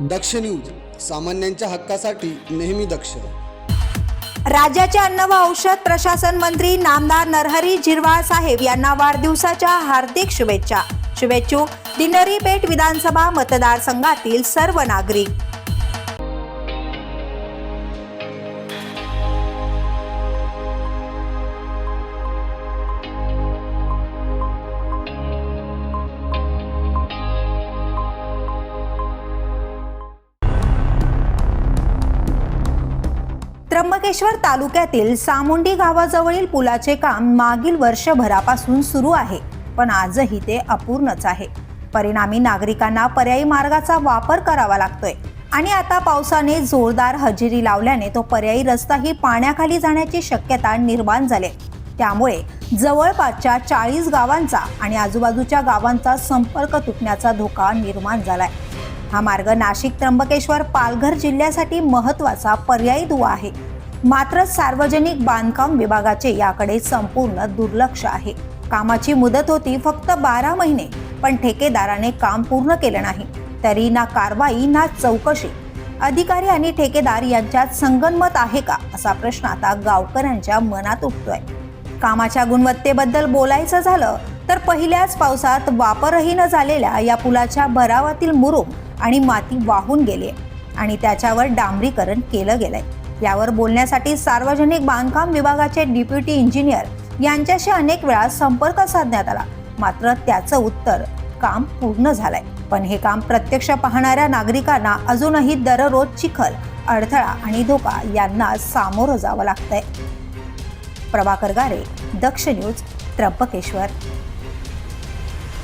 दक्ष news सामान्यांच्या हक्कासाठी नेहमी दक्ष. राज्याचे अन्न व औषध प्रशासन मंत्री नामदार नरहरी झिरवाळ साहेब यांना वाढदिवसाच्या हार्दिक शुभेच्छा. शुभेच्छू दिनरी पेठ विधानसभा मतदारसंघातील सर्व नागरिक. त्र्यंबकेश्वर तालुक्यातील सामुंडी गावाजवळील पुलाचे काम मागील वर्षभरापासून सुरू आहे पण आजही ते अपूर्णच आहे. परिणामी नागरिकांना पर्यायी मार्गाचा वापर करावा लागतोय आणि आता पावसाने जोरदार हजेरी लावल्याने तो पर्यायी रस्ताही पाण्याखाली जाण्याची शक्यता निर्माण झाली. त्यामुळे जवळपासच्या चाळीस गावांचा आणि आजूबाजूच्या गावांचा संपर्क तुटण्याचा धोका निर्माण झालाय. हा मार्ग नाशिक त्र्यंबकेश्वर पालघर जिल्ह्यासाठी महत्त्वाचा पर्यायी दुवा आहे. मात्र सार्वजनिक बांधकाम विभागाचे याकडे संपूर्ण दुर्लक्ष आहे. कामाची मुदत होती फक्त बारा महिने पण ठेकेदाराने काम पूर्ण केलं नाही. तरी ना कारवाई ना चौकशी. अधिकारी आणि ठेकेदार यांच्यात संगनमत आहे का असा प्रश्न आता गावकऱ्यांच्या मनात उठतोय. कामाच्या गुणवत्तेबद्दल बोलायचं झालं तर पहिल्याच पावसात वापरही न झालेल्या या पुलाच्या भरावातील मुरुम आणि माती वाहून गेली आहे आणि त्याच्यावर डांबरीकरण केलं गेलंय. यावर बोलण्यासाठी सार्वजनिक बांधकाम विभागाचे डिप्युटी इंजिनियर यांच्याशी अनेक वेळा संपर्क साधण्यात आला. मात्र त्याचं उत्तर काम पूर्ण झालंय. पण हे काम प्रत्यक्ष पाहणाऱ्या नागरिकांना अजूनही दररोज चिखल अडथळा आणि धोका यांना सामोरं जावं लागतंय. प्रभाकर गारे दक्ष न्यूज त्र्यंबकेश्वर.